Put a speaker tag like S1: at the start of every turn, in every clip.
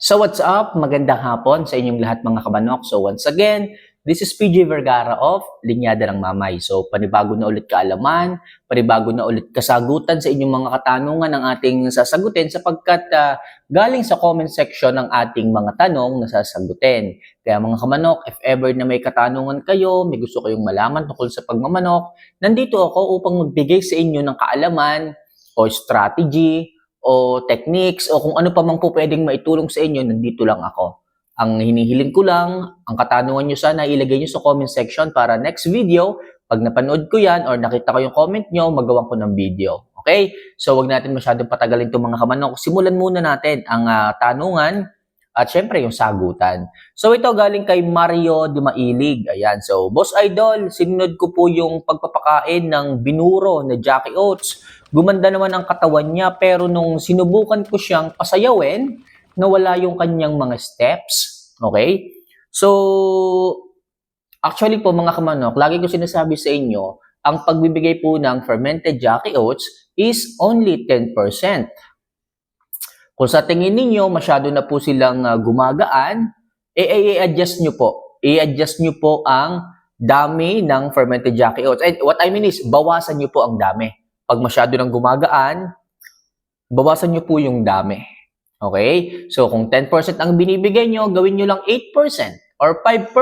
S1: So what's up? Magandang hapon sa inyong lahat mga kabanok. So once again, this is PJ Vergara of Linyada ng Mamay. So panibago na ulit kaalaman, panibago na ulit kasagutan sa inyong mga katanungan ng ating sasagutin sapagkat ah, galing sa comment section ng ating mga tanong na sasagutin. Kaya mga kamanok, if ever na may katanungan kayo, may gusto kayong malaman tungkol sa pagmamanok, nandito ako upang magbigay sa inyo ng kaalaman o strategy o techniques o kung ano pa man po pwedeng maitulong sa inyo, nandito lang ako. Ang hinihiling ko lang, ang katanungan nyo sana, ilagay nyo sa comment section para next video, pag napanood ko yan or nakita ko yung comment nyo, magawa ko ng video. Okay? So, wag natin masyadong patagalin itong mga kamanok. Simulan muna natin ang ah, tanungan at syempre yung sagutan. So, ito galing kay Mario de Mailig. Ayan. So, Boss Idol, sinunod ko po yung pagpapakain ng binuro na Jackie Oats. Gumanda naman ang katawan niya pero nung sinubukan ko siyang pasayawin, nawala yung kanyang mga steps. Okay? So, actually po mga kamanok, lagi ko sinasabi sa inyo, ang pagbibigay po ng fermented Jackie Oats is only 10%. Kung sa tingin ninyo, masyado na po silang ah, gumagaan, eh, i-adjust nyo po. I-adjust nyo po ang dami ng fermented Jackie Oats. And what I mean is, bawasan nyo po ang dami. Pag masyado nang gumagaan, bawasan nyo po yung dami. Okay? So, kung 10% ang binibigay nyo, gawin nyo lang 8% or 5%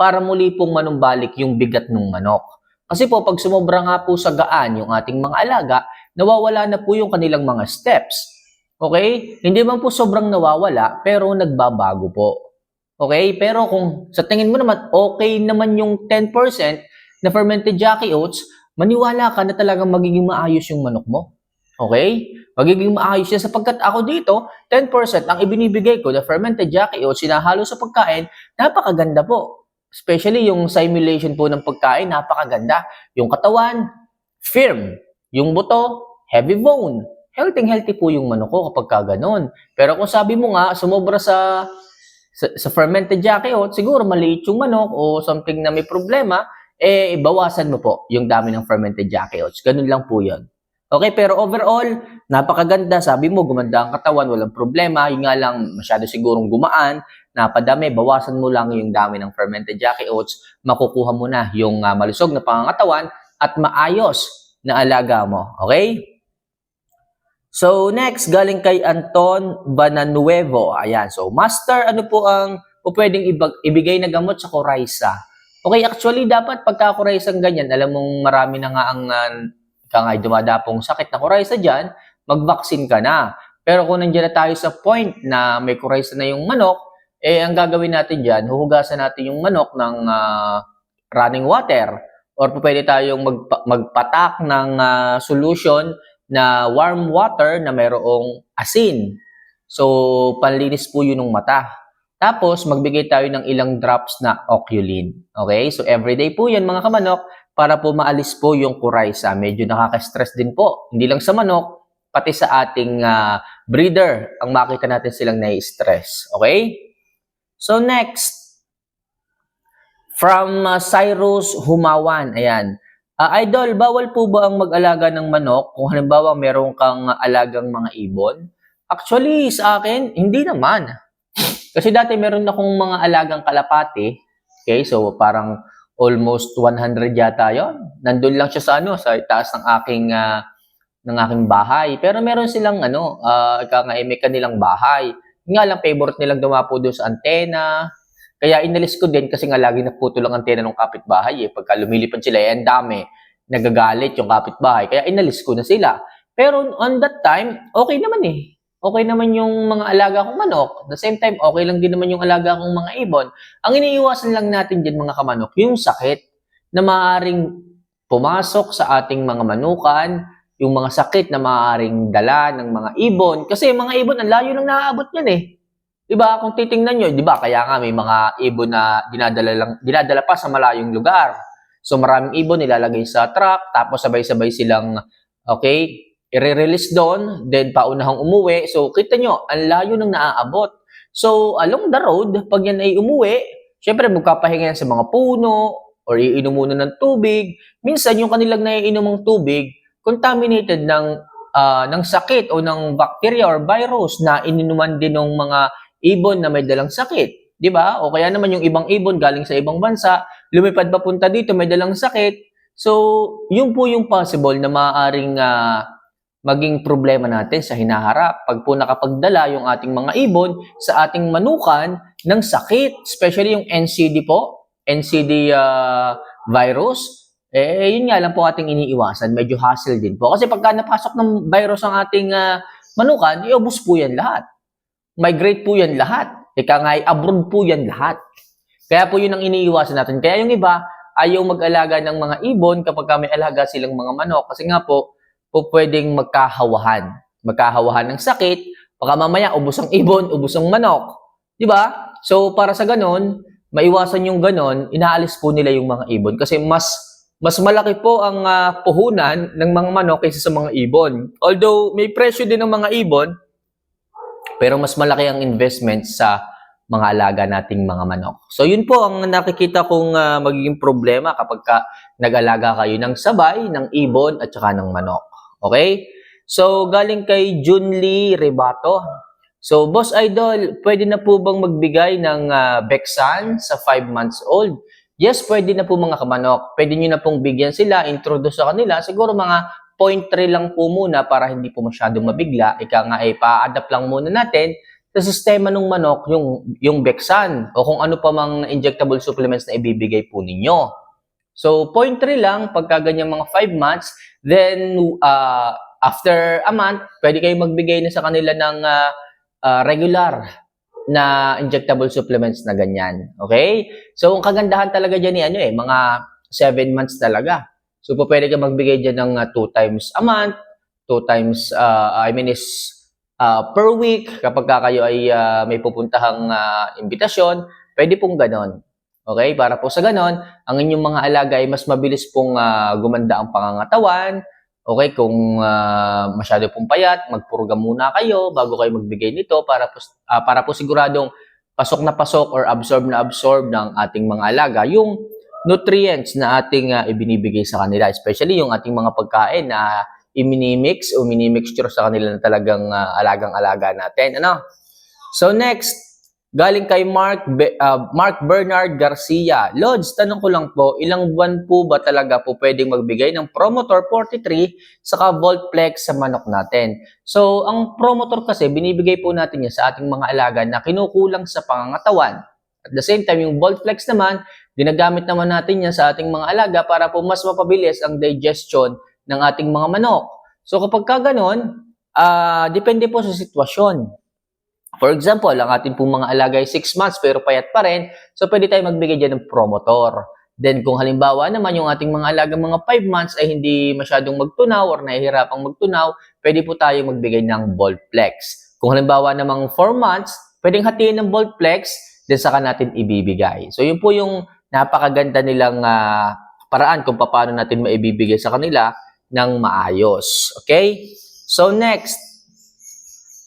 S1: para muli pong manumbalik yung bigat ng manok. Kasi po, pag sumobra nga po sa gaan yung ating mga alaga, nawawala na po yung kanilang mga steps. Okay? Hindi man po sobrang nawawala, pero nagbabago po. Okay? Pero kung sa tingin mo naman, okay naman yung 10% na fermented Jackie Oats, maniwala ka na talagang magiging maayos yung manok mo. Okay? Magiging maayos siya sapagkat ako dito, 10% ang ibinibigay ko na fermented Jackie Oats, sinahalo sa pagkain, napakaganda po. Especially yung simulation po ng pagkain, napakaganda. Yung katawan, firm. Yung buto, heavy bone. Healthy healthy po yung manok ko kapag ka ganun. Pero kung sabi mo nga, sumobra sa, sa, sa fermented Jackie Oats, siguro maliit yung manok o something na may problema, eh, bawasan mo po yung dami ng fermented Jackie Oats. Ganun lang po yun. Okay, pero overall, napakaganda. Sabi mo, gumanda ang katawan, walang problema. Yung nga lang, masyado sigurong gumaan, napadami, bawasan mo lang yung dami ng fermented Jackie Oats, makukuha mo na yung ah, malusog na pangangatawan at maayos na alaga mo. Okay? So, next, galing kay Anton Bananuevo. Ayan. So, Master, ano po ang pwedeng ibigay na gamot sa Coryza? Okay, actually, dapat pagka Coryza ganyan, alam mong marami na nga ang uh, nga dumadapong sakit na Coryza dyan, mag-vaccine ka na. Pero kung nandiyan na tayo sa point na may Coryza na yung manok, eh, ang gagawin natin dyan, huhugasan natin yung manok ng ah, running water or pwede tayong magpa- magpatak ng ah, solution na warm water na mayroong asin. So, panlinis po yun ng mata. Tapos, magbigay tayo ng ilang drops na oculin. Okay? So, everyday po yan mga kamanok para po maalis po yung coryza. Medyo nakaka-stress din po. Hindi lang sa manok, pati sa ating ah, breeder, ang makita natin silang nai-stress. Okay? So, next, from uh, Cyrus Humawan. Ayan. Ah, idol, bawal po ba ang mag-alaga ng manok kung halimbawa meron kang alagang mga ibon? Actually, sa akin, hindi naman. Kasi dati meron akong mga alagang kalapati. Okay, so parang almost 100 yata yon. Nandun lang siya sa ano, sa taas ng aking ah, ng aking bahay. Pero meron silang ano, uh, may kanilang bahay. Nga lang favorite nilang dumapo doon sa antena. Kaya inalis ko din kasi nga lagi naputol ang antena ng kapitbahay eh. Pagka lumilipad sila, eh, ang dami. Nagagalit yung kapitbahay. Kaya inalis ko na sila. Pero on that time, okay naman eh. Okay naman yung mga alaga kong manok. The same time, okay lang din naman yung alaga kong mga ibon. Ang iniiwasan lang natin din mga kamanok, yung sakit na maaaring pumasok sa ating mga manukan, yung mga sakit na maaaring dala ng mga ibon. Kasi mga ibon, ang layo nang naaabot yan eh. Diba? Kung titingnan nyo, diba? Kaya nga may mga ibon na dinadala, lang, dinadala pa sa malayong lugar. So maraming ibon nilalagay sa truck, tapos sabay-sabay silang, okay, i-release doon, then paunahang umuwi. So kita nyo, ang layo nang naaabot. So along the road, pag yan ay umuwi, syempre magpapahinga yan sa mga puno, or iinom muna ng tubig. Minsan yung kanilang naiinom ng tubig, contaminated ng ah, ng sakit o ng bacteria or virus na ininuman din ng mga ibon na may dalang sakit. Di ba? O kaya naman yung ibang ibon galing sa ibang bansa, lumipad papunta dito, may dalang sakit. So, yun po yung possible na maaaring ah, maging problema natin sa hinaharap. Pag po nakapagdala yung ating mga ibon sa ating manukan ng sakit, especially yung NCD po, NCD ah, virus, eh, yun nga lang po ating iniiwasan. Medyo hassle din po. Kasi pagka napasok ng virus ang ating ah, manukan, iubos po yan lahat. Migrate po yan lahat. Ika nga, abroad po yan lahat. Kaya po yun ang iniiwasan natin. Kaya yung iba, ayaw mag-alaga ng mga ibon kapag ka may alaga silang mga manok. Kasi nga po, po pwedeng magkahawahan. Magkahawahan ng sakit. Baka mamaya, ubos ang ibon, ubos ang manok. Di ba? So, para sa ganon, maiwasan yung ganon, inaalis po nila yung mga ibon. Kasi mas mas malaki po ang ah, puhunan ng mga manok kaysa sa mga ibon. Although may presyo din ng mga ibon, pero mas malaki ang investment sa mga alaga nating mga manok. So yun po ang nakikita kong ah, magiging problema kapag ka nag-alaga kayo ng sabay, ng ibon at saka ng manok. Okay? So galing kay Junli Rebato. So Boss Idol, pwede na po bang magbigay ng ah, Bexan sa 5 months old? Yes, pwede na po mga kamanok. Pwede nyo na pong bigyan sila, introduce sa kanila. Siguro mga 0.3 lang po muna para hindi po masyadong mabigla. Ika nga ay pa-adapt lang muna natin sa sistema ng manok yung, yung Bexan o kung ano pa mang injectable supplements na ibibigay po ninyo. So, 0.3 lang pagka ganyan mga 5 months. Then, uh, after a month, pwede kayo magbigay na sa kanila ng uh, uh, regular na injectable supplements na ganyan. Okay? So, ang kagandahan talaga dyan ni ano eh, mga 7 months talaga. So, po pwede ka magbigay dyan ng 2 times a month, 2 times, uh, I mean is uh, per week, kapag ka kayo ay uh, may pupuntahang uh, imbitasyon, pwede pong ganon. Okay? Para po sa ganon, ang inyong mga alaga ay mas mabilis pong uh, gumanda ang pangangatawan, Okay, kung uh, masyado pong payat, magpurga muna kayo bago kayo magbigay nito para po, uh, para po siguradong pasok na pasok or absorb na absorb ng ating mga alaga yung nutrients na ating uh, ibinibigay sa kanila, especially yung ating mga pagkain na iminimix o minimixture sa kanila na talagang uh, alagang-alaga natin. Ano? So next, Galing kay Mark, Be- uh, Mark Bernard Garcia. Lods, tanong ko lang po, ilang buwan po ba talaga po pwedeng magbigay ng Promotor 43 saka Voltplex sa manok natin? So, ang Promotor kasi, binibigay po natin yan sa ating mga alaga na kinukulang sa pangangatawan. At the same time, yung Voltplex naman, ginagamit naman natin yan sa ating mga alaga para po mas mapabilis ang digestion ng ating mga manok. So, kapag ka ganon, uh, depende po sa sitwasyon. For example, ang ating pong mga alaga ay 6 months pero payat pa rin, so pwede tayo magbigay dyan ng promotor. Then kung halimbawa naman yung ating mga alaga mga 5 months ay hindi masyadong magtunaw or nahihirapang magtunaw, pwede po tayo magbigay ng Voltplex. Kung halimbawa namang 4 months, pwedeng hatiin ng Voltplex, then saka natin ibibigay. So yun po yung napakaganda nilang uh, paraan kung paano natin maibibigay sa kanila ng maayos. Okay? So next,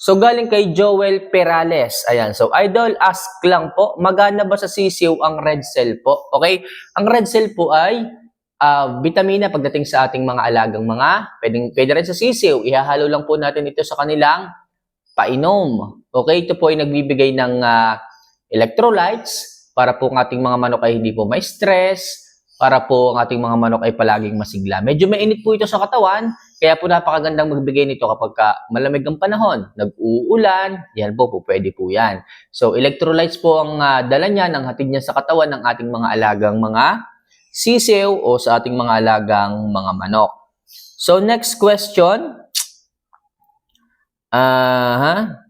S1: So galing kay Joel Perales. Ayan. So idol ask lang po, magana ba sa sisiw ang red cell po? Okay? Ang red cell po ay uh, vitamina pagdating sa ating mga alagang mga, pwedeng, pwede rin sa sisiw. Ihahalo lang po natin ito sa kanilang painom. Okay? Ito po ay nagbibigay ng uh, electrolytes para po ang ating mga manok ay hindi po may stress, para po ang ating mga manok ay palaging masigla. Medyo mainit po ito sa katawan, kaya po napakagandang magbigay nito kapag ka malamig ang panahon, nag-uulan, yan po po, pwede po yan. So, electrolytes po ang uh, dala niya, ng hatid niya sa katawan ng ating mga alagang mga sisiw o sa ating mga alagang mga manok. So, next question. Uh, huh?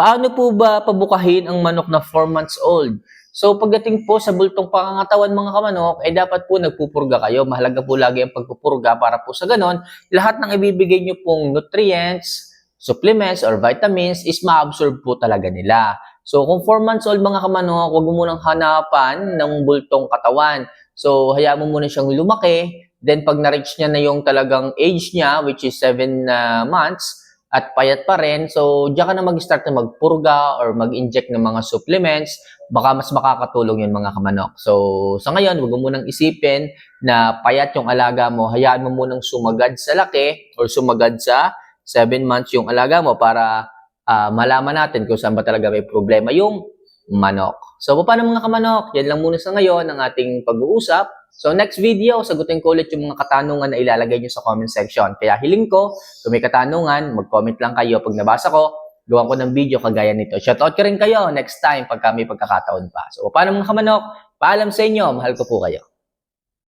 S1: Paano po ba pabukahin ang manok na 4 months old? So pagdating po sa bultong pangangatawan mga kamanok, eh dapat po nagpupurga kayo. Mahalaga po lagi ang pagpupurga para po sa ganon, lahat ng ibibigay nyo pong nutrients, supplements, or vitamins is ma-absorb po talaga nila. So kung 4 months old mga kamanok, huwag mo munang hanapan ng bultong katawan. So hayaan mo muna siyang lumaki. Then pag na-reach niya na yung talagang age niya, which is 7 uh, months, at payat pa rin, so diyan ka na mag-start na magpurga or mag-inject ng mga supplements baka mas makakatulong yun mga kamanok. So, sa ngayon, huwag mo munang isipin na payat yung alaga mo. Hayaan mo munang sumagad sa laki or sumagad sa 7 months yung alaga mo para ah, malaman natin kung saan ba talaga may problema yung manok. So, paano mga kamanok? Yan lang muna sa ngayon ang ating pag-uusap. So, next video, sagutin ko ulit yung mga katanungan na ilalagay nyo sa comment section. Kaya hiling ko, kung may katanungan, mag-comment lang kayo. Pag nabasa ko, gawan ko ng video kagaya nito. Shoutout ko rin kayo next time pagka may pagkakataon pa. So, paano mga kamanok? Paalam sa inyo. Mahal ko po kayo.